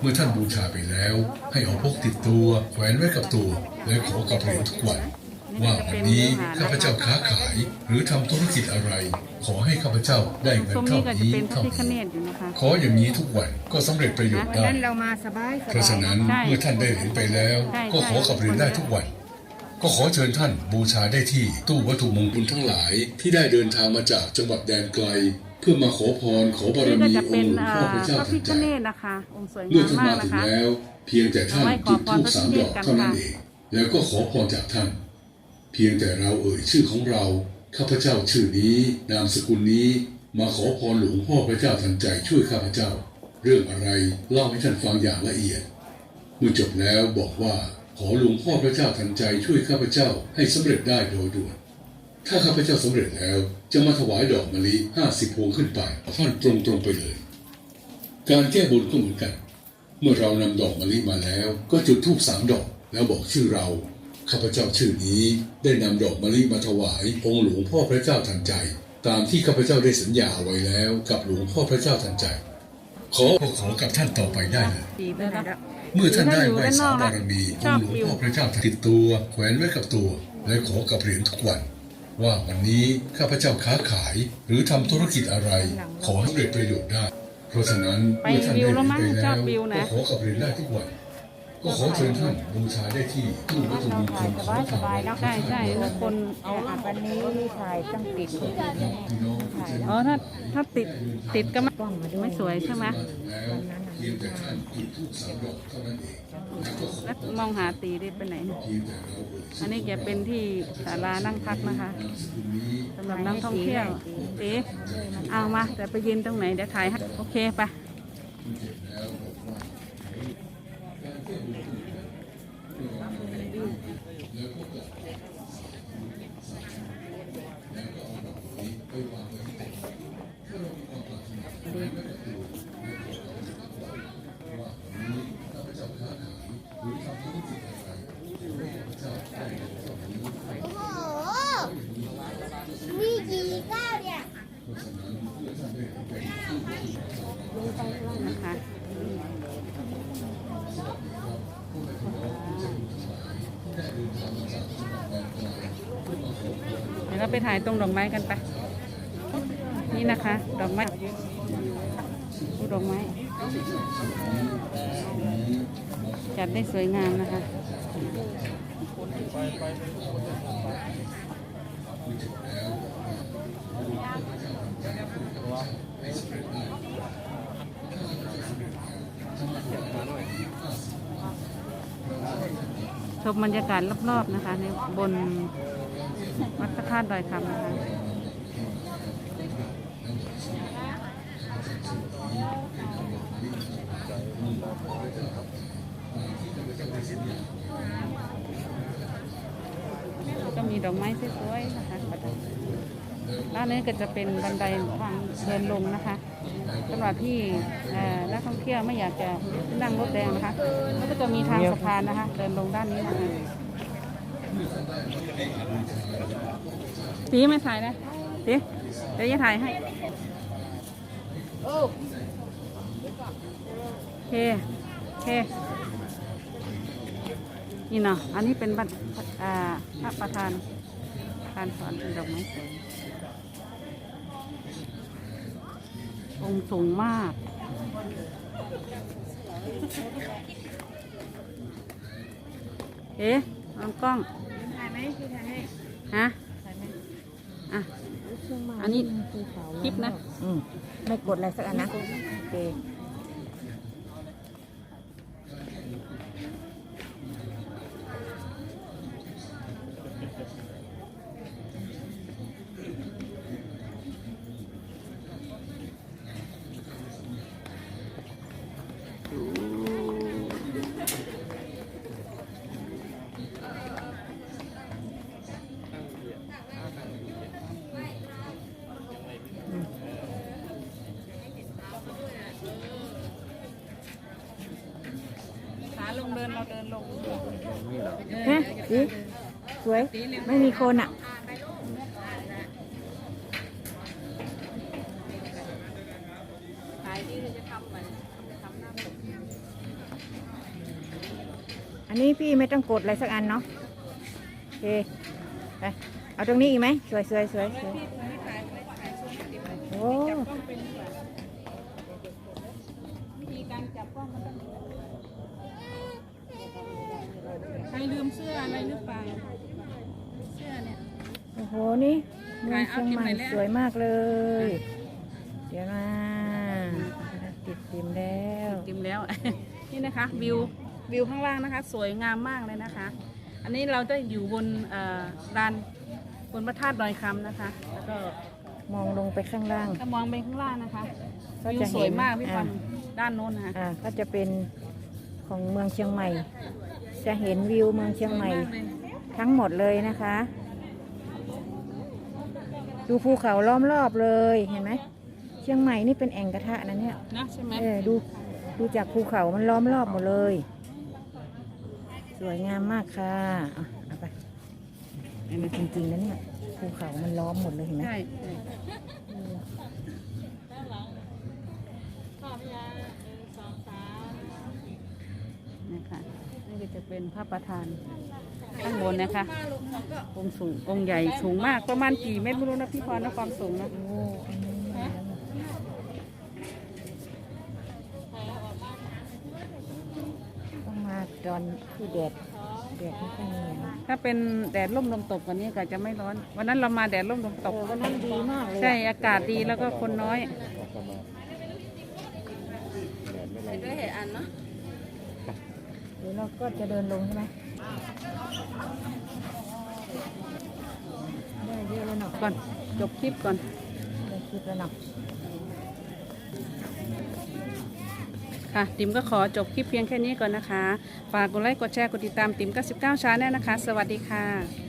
เมื่อท่านบูชาไปแล้ว ให้เอาพกติดตัวแขวนไว้กับตัว และขอกับเหรียญทุกวัน ว่าวันนี้ข้าพเจ้าค้าขาย หรือทำธุรกิจอะไร ขอให้ข้าพเจ้าได้เงินส้มเท่านี่ก็จะนี้เป็นพระเท่าพิฆเนนี้ศอยู่นะคะขออย่างนี้ทุกวันก็สำเร็จประโยชน์วันได้นั้นเรามาสบายสเพราะบาฉะยนั้นใช่เมื่อท่านได้เหรียญไปแล้วใช่ก็ขอกับเหรียญได้ทุกวัน ก็ขอเชิญท่านบูชาได้ที่ตู้วัตถุมงคลทั้งหลายที่ได้เดินทางมาจากจังหวัดแดนไกล เพื่อมาขอพรขอบารนี่ก็มีจะอเป็นงค์หลวงเอ่พ่ออพระเจ้าพระทัพินฆใจเนศนะคะองค์สวยเมื่องามท่านมากมานะถึงคะแล้ว เพียงแต่ท่านเอาไว้ขจุอดพธูรปสามดอกพระพิฆเนศกันเท่านั้นค่ะเองแล้วก็ขอพรจากท่าน เพียงแต่เราเอ่ยชื่อของเราข้าพเจ้าชื่อนี้ นามสกุลนี้ มาขอพรหลวงพ่อพระเจ้าทันใจช่วยข้าพเจ้า เรื่องอะไรเล่าให้ท่านฟังอย่างละเอียดเมื่อจบแล้วบอกว่า ขอหลวงพ่อพระเจ้าทันใจช่วยข้าพเจ้าให้สำเร็จได้โดยด่วน ถ้าข้าพเจ้าสำเร็จแล้ว จะมาถวายดอกมะลิห้าสิบพวงขึ้นไปท่านตรงตรงไปเลย การแก้บนก็เหมือนกัน เมื่อเรานำดอกมะลิมาแล้ว ก็จุดธูปสามดอกแล้วบอกชื่อเราข้าพเจ้าชื่อนี้ได้นำดอกมะลิมาถวายองค์หลวงพ่อพระเจ้าทันใจ ตามที่ข้าพเจ้าได้สัญญาไว้แล้วกับหลวงพ่อพระเจ้าทันใจ ขอขอกับท่านต่อไปได้เลยดีไปไหนแล้วเมื่อท่านได้ไหว้สาบารมีองค์หลวงพ่อพระเจ้าติดตัวแขวนไว้กับตัว และขอกับเหรียญทุกวัน ว่าวันนี้ข้าพเจ้าค้าขาย หรือทำธุรกิจอะไร ขอให้สำเร็จประโยชน์ได้ เพราะฉะนั้นเมื่อท่านได้เหรียญไปแล้วก็ขอกับเหรียญได้ทุกวัน ก็ขอเชิญท่านบูชาได้ที่ตู้วัตถุมงคลของทางวัดใช่ใช่คนแต่อันวันนี้ถ่ายต้องติดอ๋อถ้าถ้าติดติดก็ไม่กล้องมาด้วยไม่สวยใช่ไหมแล้วเพียงแต่ท่านจุดธูปสามดอกเท่านั้นเองแล้วมองหาตีได้ไปไหน อันนี้จะเป็นที่ศาลานั่งพักนะคะสกุลนี้สำหรับนักท่องเที่ยวเอ๊ะเอามาแต่ไปยืนตรงไหนเดี๋ยวถ่ายให้โอเคไป โอ้โห มีกี่ก้าวเนี่ย นะคะเดี๋ยวเราไปถ่ายตรงดอกไม้กันไป นี่นะคะ ดอกไม้ดูดอกไม้ จัดได้สวยงามนะคะช มบรรยากาศรอบๆนะคะ ในบนวัดพระธาตุดอยคำนะคะก็มีดอกไม้สวยๆนะคะด้านนี้ก็จะเป็นบันไดทางเดินลงนะคะ สำหรับที่นักท่องเที่ยวไม่อยากจะนั่งรถแดงนะคะแล้วก็จะมีทางสะพานนะคะ เดินลงด้านนี้นะคะตีไม่ถ่ายนะตีเดี๋ยวจะถ่ายให้โอเคโอเคนี่เนาะอันนี้เป็นบัตรอ่าพระประธานการสอนเป็นดอกไม้สวย องค์สูงมาก เอ๊ะลองกล้อง ถ่ายไหมพี่ถ่ายให้ฮะอะ อันนี้คลิปนะ อืมไม่กดอะไรสักอันนะ โอเค ขาลงเดินเราเดินลงเฮ้ยดีสวย ไม่มีคนอะ ขายที่เราจะทำเหมือนทำหน้าปก อั นี้พี่ไม่ต้องกดอะไรสักอันเนาะโอเคไปเอาตรงนี้อีกไหมสวยสวยสวยสวยโอ้ใครลืมเสื้ออะไรหรือเปล่าเสื้อเนี่ยโอ้โหนี่เมืองเชียงใหม่สวยมากเลย เดี๋ยวนะติดติมแล้วติดติมแล้วนี่นะคะวิว วิวข้างล่างนะคะ สวยงามมากเลยนะคะ อันนี้เราจะอยู่บนเอ่อลานบนพระธาตุดอยคำนะคะ แล้วก็มองลงไปข้างล่างถ้ามองไปข้างล่างนะคะก็วิวจะสเห็นวยมากพี่ฟัอะนด้านโน้นนะคะอ่าก็จะเป็นของเมืองเชียงใหม่ จะเห็นวิวเมืองเชียงใหม่สวยากเลยทั้งหมดเลยนะคะ ดูภูเขาล้อมรอบเลยเห็นไหมเชียงใหม่นี่เป็นแอ่งกระทะนะเนี่ยนะใช่ไหมเออดูดูจากภูเขามันล้อมรอบหมดเลย สวยงามมากค่ะอะเอาไปอันนี้จริงๆนะเนี่ยภูเขามันล้อมหมดเลยเห็นไหมใช่นี่ค่ะนี่ก็จะเป็นพระประธานข้างบนนะคะองค์สูงองค์ใหญ่สูงมากประมาณกี่เมตรไม่รู้นะพี่พรนะความสูงนะ โอ้อัน นี้ต้องมาตอนที่แดดแดดไม่ค่อยมีนะถ้าเป็นแดดร่มลมตกกว่านี้ก็จะไม่ร้อน วันนั้นเรามาแดดร่มลมตก เออวันนั้นดีมากเลยอะใช่อากาศดีแล้วก็คนน้อยเดี๋ยวเราก็จะเดินลงใช่ไหมได้เยอะแล้วเนาะก่อนจบคลิปก่อน ได้คลิปแล้วเนาะ ค่ะ ติ๋มก็ขอจบคลิปเพียงแค่นี้ก่อนนะคะ ฝากกดไลค์ กดแชร์ กดติดตามติ๋ม99ชาแน่นะคะ สวัสดีค่ะ